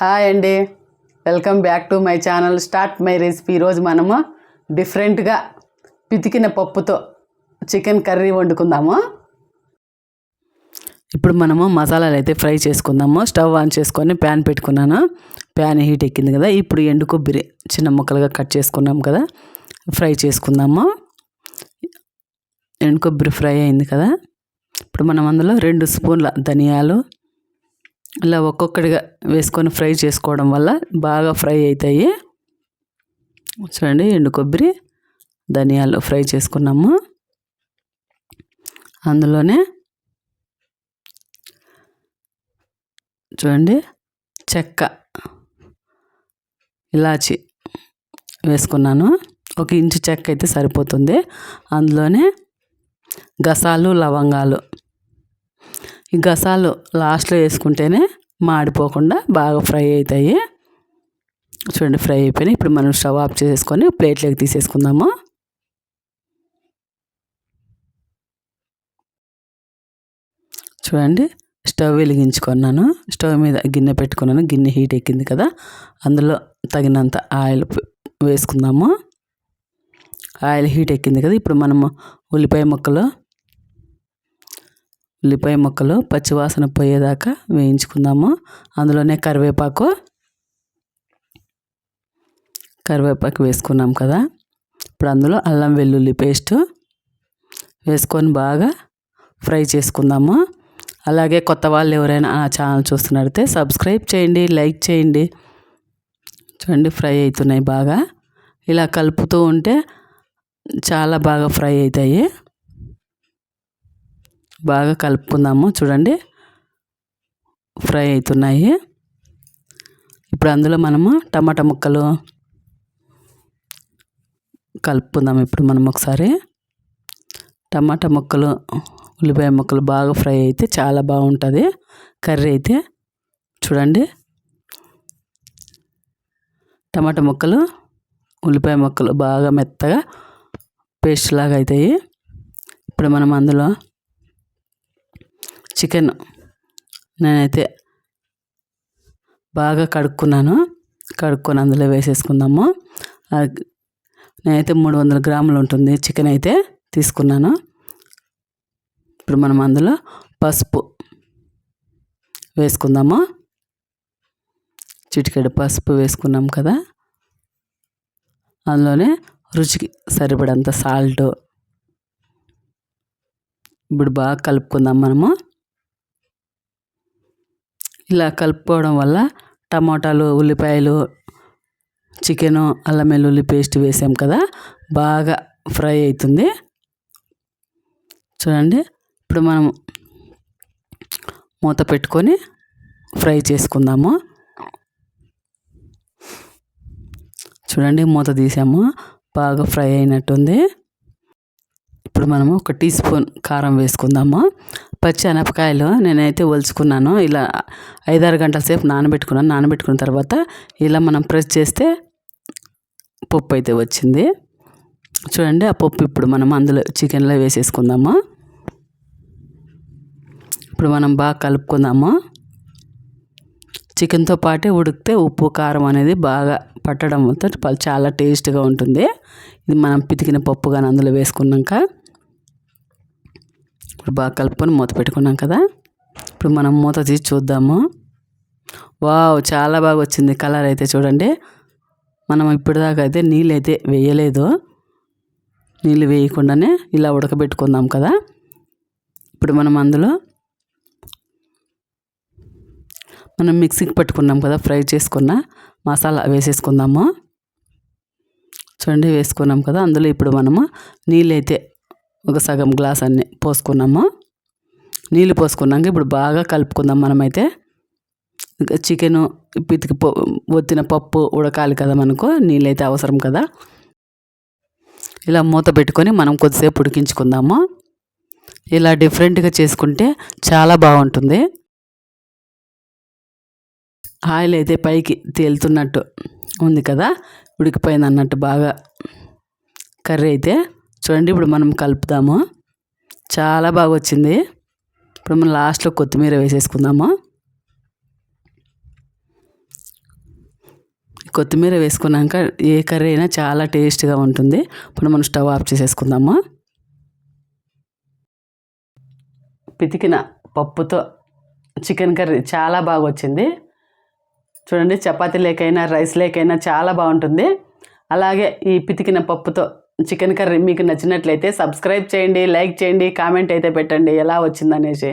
Hi అండి. Welcome back to my channel. Start my recipe. ఈరోజు మనము డిఫరెంట్గా పితికిన పప్పుతో చికెన్ కర్రీ వండుకుందాము. ఇప్పుడు మనము మసాలాలు అయితే ఫ్రై చేసుకుందాము. స్టవ్ ఆన్ చేసుకొని ప్యాన్ పెట్టుకున్నాను. ప్యాన్ హీట్ ఎక్కింది కదా. ఇప్పుడు ఎండు కొబ్బరి చిన్న ముక్కలుగా కట్ చేసుకున్నాం కదా. ఫ్రై చేసుకుందాము. ఎండు కొబ్బరి ఫ్రై అయింది కదా. ఇప్పుడు మనం అందులో రెండు స్పూన్ల ధనియాలు ఇలా ఒక్కొక్కటిగా వేసుకొని ఫ్రై చేసుకోవడం వల్ల బాగా ఫ్రై అవుతాయి చూడండి ఎండు కొబ్బరి ధనియాలు ఫ్రై చేసుకున్నాము. అందులోనే చూడండి చెక్క ఇలాచి వేసుకున్నాను. ఒక ఇంచు చెక్క అయితే సరిపోతుంది. అందులోనే గసాలు లవంగాలు ఈ గసాలు లాస్ట్లో వేసుకుంటేనే మాడిపోకుండా బాగా ఫ్రై అవుతాయి. చూడండి ఫ్రై అయిపోయినాయి. ఇప్పుడు మనం స్టవ్ ఆఫ్ చేసేసుకొని ప్లేట్లోకి తీసేసుకుందాము. చూడండి స్టవ్ వెలిగించుకున్నాను. స్టవ్ మీద గిన్నె పెట్టుకున్నాను. గిన్నె హీట్ ఎక్కింది కదా అందులో తగినంత ఆయిల్ వేసుకుందాము. ఆయిల్ హీట్ ఎక్కింది కదా ఇప్పుడు మనము ఉల్లిపాయ ముక్కలు ఉల్లిపాయ ముక్కలు పచ్చివాసన పోయేదాకా వేయించుకుందాము. అందులోనే కరివేపాకు కరివేపాకు వేసుకున్నాం కదా. ఇప్పుడు అందులో అల్లం వెల్లుల్లి పేస్ట్ వేసుకొని బాగా ఫ్రై చేసుకుందాము. అలాగే కొత్త వాళ్ళు ఎవరైనా ఆ ఛానల్ చూస్తున్నట్టయితే సబ్స్క్రైబ్ చేయండి లైక్ చేయండి. చూడండి ఫ్రై అవుతున్నాయి బాగా. ఇలా కలుపుతూ ఉంటే చాలా బాగా ఫ్రై అవుతాయి. బాగా కలుపుకుందాము. చూడండి. ఫ్రై అవుతున్నాయి. ఇప్పుడు అందులో మనము టమాటా ముక్కలు కలుపుకుందాం ఇప్పుడు మనం ఒకసారి. టమాటా ముక్కలు ఉల్లిపాయ ముక్కలు బాగా ఫ్రై అయితే చాలా బాగుంటుంది. కర్రీ అయితే. చూడండి. టమాటా ముక్కలు ఉల్లిపాయ ముక్కలు బాగా మెత్తగా పేస్ట్ లాగా అవుతాయి. ఇప్పుడు మనం అందులో చికెన్. నేనైతే బాగా కడుక్కున్నాను. కడుక్కొని అందులో వేసేసుకుందాము. నేనైతే మూడు వందల గ్రాములు ఉంటుంది చికెన్ అయితే తీసుకున్నాను. ఇప్పుడు మనం అందులో పసుపు వేసుకుందాము. చిటికెడు పసుపు వేసుకున్నాం కదా. అందులోనే రుచికి సరిపడంత సాల్ట్. ఇప్పుడు బాగా కలుపుకుందాం మనము. ఇలా కలుపుకోవడం వల్ల టమాటాలు ఉల్లిపాయలు చికెను అల్లం వెల్లుల్లి పేస్ట్ వేసాం కదా బాగా ఫ్రై అవుతుంది చూడండి ఇప్పుడు మనం మూత పెట్టుకొని ఫ్రై చేసుకుందాము. చూడండి మూత తీసాము బాగా ఫ్రై అయినట్టుంది. ఇప్పుడు మనము ఒక టీ స్పూన్ కారం వేసుకుందాము. పచ్చి అనపకాయలు నేనైతే ఒలుచుకున్నాను. ఇలా ఐదారు గంటల సేపు నానబెట్టుకున్నాను. నానబెట్టుకున్న తర్వాత ఇలా మనం ప్రెస్ చేస్తే పప్పు అయితే వచ్చింది. చూడండి ఆ పప్పు ఇప్పుడు మనం అందులో చికెన్లో వేసేసుకుందాము. ఇప్పుడు మనం బాగా కలుపుకుందాము. చికెన్తో పాటే ఉడికితే ఉప్పు కారం అనేది బాగా పట్టడం చాలా టేస్ట్గా ఉంటుంది. ఇది మనం పితికిన పప్పు కానీ అందులో వేసుకున్నాక. ఇప్పుడు బాగా కలుపుకొని మూత పెట్టుకున్నాం కదా. ఇప్పుడు మనం మూత తీసి చూద్దాము. వావ్ చాలా బాగా వచ్చింది కలర్ అయితే చూడండి. మనం ఇప్పటిదాకా అయితే నీళ్ళు అయితే వేయలేదు. నీళ్ళు వేయకుండానే ఇలా ఉడకబెట్టుకుందాం కదా. ఇప్పుడు మనం అందులో మనం మిక్సీకి పట్టుకున్నాం కదా ఫ్రై చేసుకున్న మసాలా వేసేసుకుందాము. చూడండి వేసుకున్నాం కదా. అందులో ఇప్పుడు మనము నీళ్ళైతే ఒక సగం గ్లాస్ అన్ని పోసుకున్నాము. నీళ్ళు పోసుకున్నాక ఇప్పుడు బాగా కలుపుకుందాం మనమైతే. చికెను పితికి ఒత్తిన పప్పు ఉడకాలి కదా మనకు నీళ్ళు అయితే అవసరం కదా. ఇలా మూత పెట్టుకొని మనం కొద్దిసేపు ఉడికించుకుందాము. ఇలా డిఫరెంట్గా చేసుకుంటే చాలా బాగుంటుంది. ఆయిల్ అయితే పైకి తేలుతున్నట్టు ఉంది కదా ఉడికిపోయింది అన్నట్టు బాగా కర్రీ అయితే. చూడండి ఇప్పుడు మనం కలుపుదాము చాలా బాగా వచ్చింది ఇప్పుడు మనం లాస్ట్లో కొత్తిమీర వేసేసుకుందాము. కొత్తిమీర వేసుకున్నాక ఏ కర్రీ అయినా చాలా టేస్ట్గా ఉంటుంది. ఇప్పుడు మనం స్టవ్ ఆఫ్ చేసేసుకుందాము. పితికిన పప్పుతో చికెన్ కర్రీ చాలా బాగా వచ్చింది చూడండి చపాతీ లేకైనా రైస్ లేకైనా చాలా బాగుంటుంది. అలాగే ఈ పితికిన పప్పుతో చికెన్ కర్రీ మీకు నచ్చినట్లయితే సబ్స్క్రైబ్ చేయండి లైక్ చేయండి కామెంట్ అయితే పెట్టండి. ఎలా వచ్చిందనేసి.